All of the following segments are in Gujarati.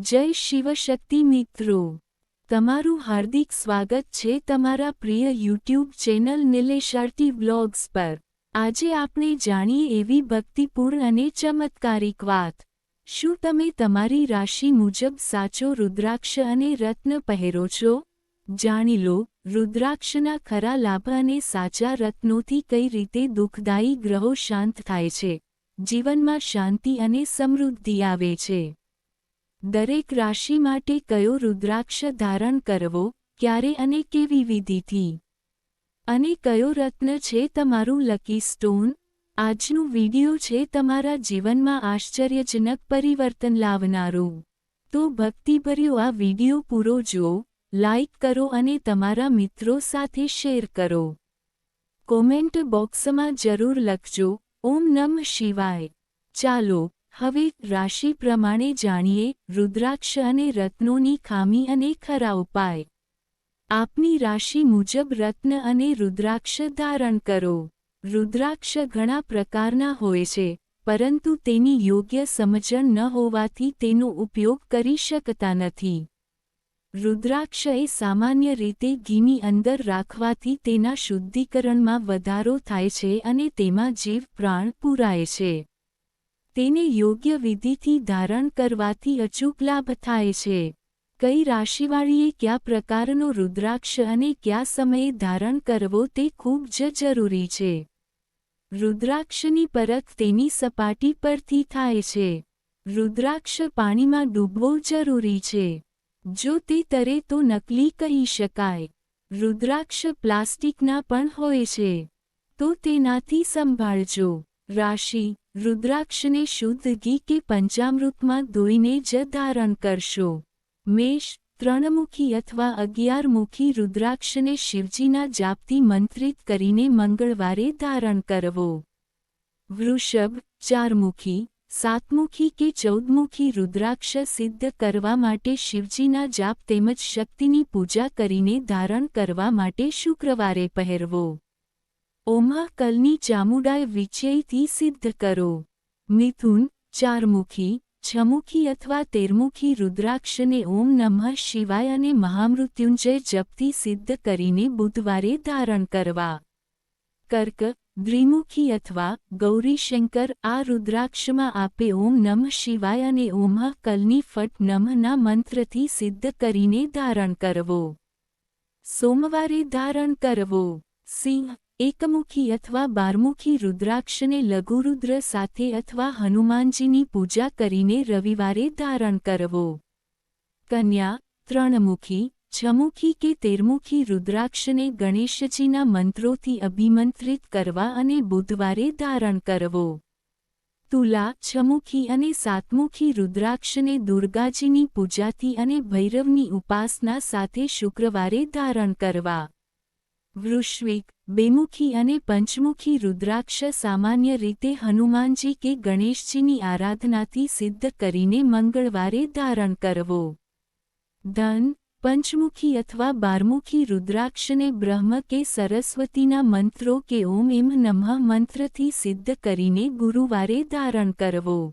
જય શિવશક્તિ મિત્રો. તમારું હાર્દિક સ્વાગત છે તમારા પ્રિય યુટ્યુબ ચેનલ નિલેશાર્ટી વ્લોગ્સ પર. આજે આપણે જાણીએ એવી ભક્તિપૂર્ણ અને ચમત્કારિક વાત. શું તમે તમારી રાશિ મુજબ સાચો રુદ્રાક્ષ અને રત્ન પહેરો છો? જાણી લો, રુદ્રાક્ષના ખરા લાભ અને સાચા રત્નોથી કઈ રીતે દુઃખદાયી ગ્રહો શાંત થાય છે? જીવનમાં શાંતિ અને સમૃદ્ધિ આવે છે. દરેક રાશિ માટે કયો રુદ્રાક્ષ ધારણ કરવો, ક્યારે અને કેવી વિધિથી? અને કયો રત્ન છે તમારું લકી સ્ટોન આજનું વિડિયો છે તમારા જીવનમાં આશ્ચર્યજનક પરિવર્તન લાવનારું. તો ભક્તિભર્યો આ વિડિયો પૂરો જુઓ લાઇક કરો અને તમારા મિત્રો સાથે શેર કરો. કોમેન્ટ બોક્સમાં જરૂર લખજો, ઓમ નમ શિવાય. ચાલો હવે રાશિ પ્રમાણે જાણીએ રુદ્રાક્ષ અને રત્નોની ખામી અને ખરા ઉપાય. આપની રાશિ મુજબ રત્ન અને રુદ્રાક્ષ ધારણ કરો. રુદ્રાક્ષ ઘણા પ્રકારના હોય છે, પરંતુ તેની યોગ્ય સમજણ ન હોવાથી તેનો ઉપયોગ કરી શકતા નથી. રુદ્રાક્ષ એ સામાન્ય રીતે ઘીની અંદર રાખવાથી તેના શુદ્ધિકરણમાં વધારો થાય છે અને તેમાં જીવ, પ્રાણ પૂરાય છે. તેને યોગ્ય વિધિથી ધારણ કરવાથી અચૂક લાભ થાય છે. કઈ રાશિવાળીએ કયા પ્રકારનો રુદ્રાક્ષ અને કયા સમયે ધારણ કરવો તે ખૂબ જ જરૂરી છે. રુદ્રાક્ષની પરત તેની સપાટી પરથી થાય છે. રુદ્રાક્ષ પાણીમાં ડૂબવો જરૂરી છે. જો તે તરે તો નકલી કહી શકાય. રુદ્રાક્ષ પ્લાસ્ટિકના પણ હોય છે. તો તેનાથી સંભાળજો. રાશિ રુદ્રાક્ષને શુદ્ધ ઘી કે પંચામૃતમાં ધોઈને જ ધારણ કરશો. મેષ, ત્રણમુખી અથવા અગિયારમુખી રુદ્રાક્ષને શિવજીના જાપથી મંત્રિત કરીને મંગળવારે ધારણ કરવો. વૃષભ, ચારમુખી, સાતમુખી કે ચૌદમુખી રુદ્રાક્ષ સિદ્ધ કરવા માટે શિવજીના જાપ તેમજ શક્તિની પૂજા કરીને ધારણ કરવા માટે શુક્રવારે પહેરવો. ઓમા કલની ચામુડાય વિચયથી સિદ્ધ કરો મિથુન ચારમુખી છમુખી અથવા તેરમુખી રુદ્રાક્ષને ઓમ નમઃ શિવાય અને મહામૃત્યુંજય જપથી સિદ્ધ કરીને બુધવારે ધારણ કરવા કર્ક દ્વિમુખી અથવા ગૌરીશંકર આ રુદ્રાક્ષમાં આપે ઓમ નમઃ શિવાય અને ઓમ કલની ફટ નમઃના મંત્રથી સિદ્ધ કરીને ધારણ કરવો સોમવારે ધારણ કરવો સિંહ એકમુખી અથવા બારમુખી રુદ્રાક્ષને લઘુરુદ્ર સાથે અથવા હનુમાનજીની પૂજા કરીને રવિવારે ધારણ કરવો. કન્યા, ત્રણમુખી, છમુખી કે તેરમુખી રુદ્રાક્ષને ગણેશજીના મંત્રોથી અભિમંત્રિત કરવા અને બુધવારે ધારણ કરવો. તુલા, છમુખી અને સાતમુખી રુદ્રાક્ષને દુર્ગાજીની પૂજાથી અને ભૈરવની ઉપાસના સાથે શુક્રવારે ધારણ કરવા. વૃશ્વિક, બેમુખી અને પંચમુખી રુદ્રાક્ષ સામાન્ય રીતે હનુમાનજી કે ગણેશજીની આરાધનાથી સિદ્ધ કરીને મંગળવારે ધારણ કરવો. ધન, પંચમુખી અથવા બારમુખી રુદ્રાક્ષને બ્રહ્મ કે સરસ્વતીના મંત્રો કે ઓમ એમ નમઃ મંત્રથી સિદ્ધ કરીને ગુરુવારે ધારણ કરવો.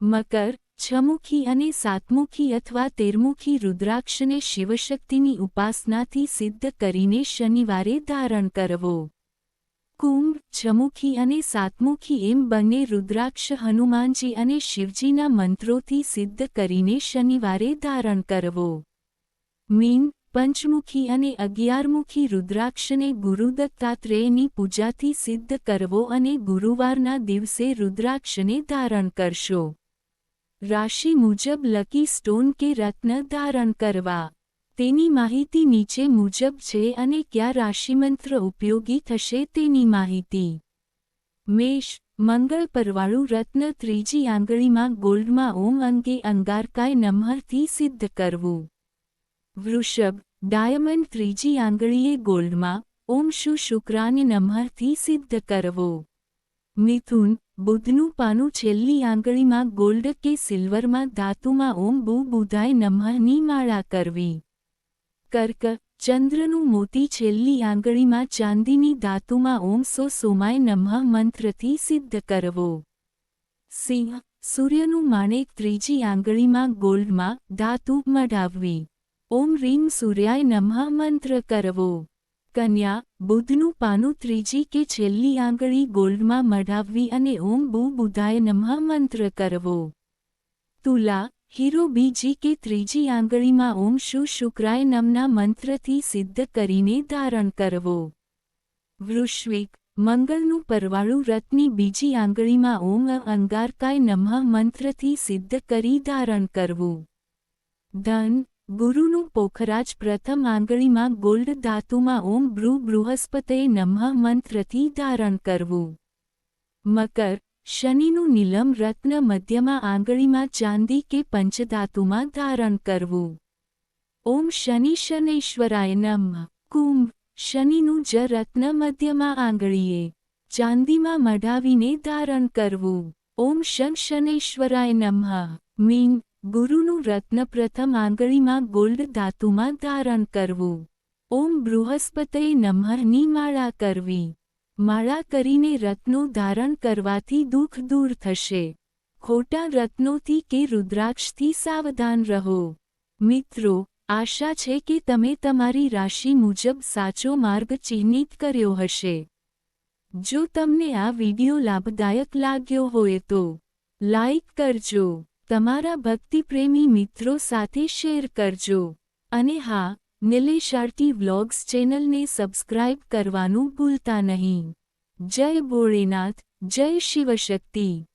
મકર છમુખી અને સાતમુખી અથવા તેરમુખી રુદ્રાક્ષને શિવશક્તિની ઉપાસનાથી સિદ્ધ કરીને શનિવારે ધારણ કરવો. કુંભ, છમુખી અને સાતમુખી એમ બંને રુદ્રાક્ષ હનુમાનજી અને શિવજીના મંત્રોથી સિદ્ધ કરીને શનિવારે ધારણ કરવો. મીન, પંચમુખી અને અગિયારમુખી રુદ્રાક્ષને ગુરુદત્તાત્રેયની પૂજાથી સિદ્ધ કરવો અને ગુરુવારના દિવસે રુદ્રાક્ષને ધારણ કરશો. રાશિ મુજબ લકી સ્ટોન કે રત્ન ધારણ કરવા. તેની માહિતી નીચે મુજબ છે અને કયા રાશિમંત્ર ઉપયોગી થશે તેની માહિતી. મેષ, મંગળ પરવાળું રત્ન ત્રીજી આંગળીમાં ગોલ્ડમાં ઓમ અંગે અંગારકાય નમહરથી સિદ્ધ કરવું. વૃષભ, ડાયમંડ ત્રીજી આંગળીએ ગોલ્ડમાં, ઓમ શુ શુક્રાને નમહરથી સિદ્ધ કરવો. મિથુન, બુધનું પાનું છેલ્લી આંગળીમાં ગોલ્ડ કે સિલ્વરમાં ધાતુમાં ઓમ બુ બુધાય નમઃની માળા કરવી. કર્ક, ચંદ્રનું મોતી છેલ્લી આંગળીમાં ચાંદીની ધાતુમાં ઓમ સો સોમાય નમઃ મંત્રથી સિદ્ધ કરવો. સિંહ, સૂર્યનું માણેક ત્રીજી આંગળીમાં ગોલ્ડમાં ધાતુ મઢાવવી. ઓમ રીમ સૂર્યાય નમઃ મંત્ર કરવો. કન્યા બુધનું પાનું ત્રીજી કે છેલ્લી આંગળી ગોલ્ડમાં મઢાવવી અને ઓમ બુ બુધાય નમઃ મંત્ર કરવો. તુલા, હીરો બીજી કે ત્રીજી આંગળીમાં ઓમ શુ શુક્રાય નમના મંત્રથી સિદ્ધ કરીને ધારણ કરવો. વૃશ્વિક, મંગળનું પરવાળું રથની બીજી આંગળીમાં ઓમ અંગારકાય નમઃ મંત્રથી સિદ્ધ કરી ધારણ કરવું. ધન ગુરુનું પોખરાજ પ્રથમ આંગળીમાં ગોલ્ડ ધાતુમાં ઓમ બ્રુ બૃહસ્પતે નમઃ મંત્રથી ધારણ કરવું. મકર, શનિનું નીલમ રત્ન મધ્યમાં આંગળીમાં ચાંદી કે પંચધાતુમાં ધારણ કરવું. ઓમ શનિ શનૈશ્વરાય નમઃ. કુંભ, શનિનું જ રત્ન મધ્યમાં આંગળીએ ચાંદીમાં મઢાવીને ધારણ કરવું. ઓમ શન શનૈશ્વરાય નમઃ. મીન ગુરુનું રત્ન પ્રથમ આંગળીમાં ગોલ્ડ ધાતુમાં ધારણ કરવું. ઓમ બૃહસ્પતય નમઃની માળા કરવી. માળા કરીને રત્નો ધારણ કરવાથી દુઃખ દૂર થશે. ખોટા રત્નોથી કે રુદ્રાક્ષથી સાવધાન રહો. મિત્રો, આશા છે કે તમે તમારી રાશિ મુજબ સાચો માર્ગ ચિહ્નિત કર્યો હશે. જો તમને આ વિડિયો લાભદાયક લાગ્યો હોય તો લાઇક કરજો. તમારા ભક્તિપ્રેમી મિત્રો સાથે શેર કરજો. અને હા નિલેશાર્ટી વ્લોગ્સ ચેનલને સબસ્ક્રાઇબ કરવાનું ભૂલતા નહીં. જય ભોળેનાથ, જય શિવશક્તિ.